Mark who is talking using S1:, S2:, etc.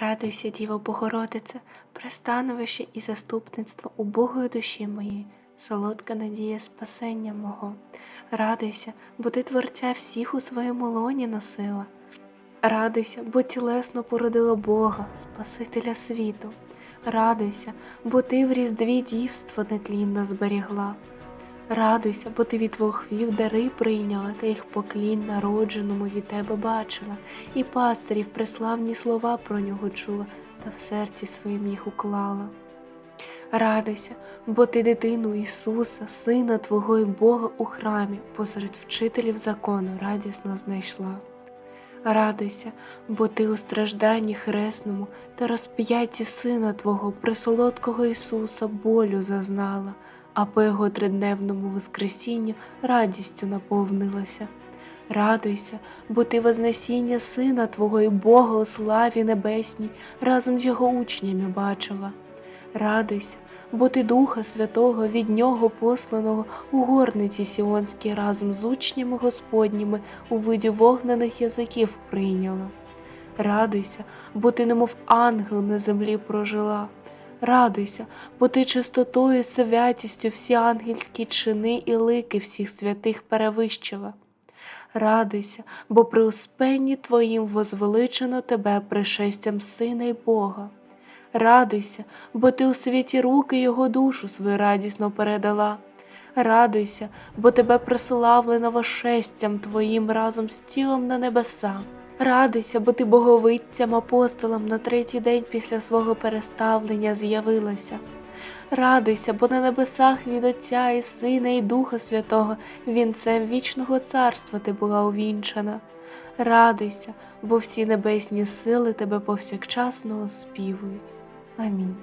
S1: Радуйся, Діво Богородице, пристановище і заступництво убогої душі моєї, солодка надія спасення мого. Радуйся, бо ти творця всіх у своєму лоні носила. Радуйся, бо тілесно породила Бога, Спасителя світу. Радуйся, бо ти в різдві дівство нетлінно зберігла. Радуйся, бо ти від вохвів дари прийняла та їх поклін народженому від тебе бачила, і пастирів преславні слова про нього чула та в серці своїм їх уклала. Радуйся, бо ти дитину Ісуса, Сина Твого і Бога у храмі, посеред вчителів закону радісно знайшла. Радуйся, бо ти у стражданні хресному та розп'ятті Сина Твого, присолодкого Ісуса, болю зазнала, а по Його тридневному воскресінню радістю наповнилася. Радуйся, бо ти Вознесіння Сина Твого і Бога у славі небесній разом з Його учнями бачила. Радуйся, бо ти Духа Святого від Нього посланого у горниці Сіонській разом з учнями Господніми у виді вогнених язиків прийняла. Радуйся, бо ти немов ангел на землі прожила. Радуйся, бо ти чистотою і святістю всі ангельські чини і лики всіх святих перевищила. Радуйся, бо при успенні Твоїм возвеличено тебе пришестям Сина й Бога. Радуйся, бо ти у світі руки Його душу свою радісно передала. Радуйся, бо тебе прославлено вошестям Твоїм разом з тілом на небеса. Радуйся, бо ти боговидцям апостолам на третій день після свого переставлення з'явилася. Радуйся, бо на небесах від Отця і Сина, і Духа Святого вінцем вічного царства ти була увінчана. Радуйся, бо всі небесні сили тебе повсякчасно оспівують. Амінь.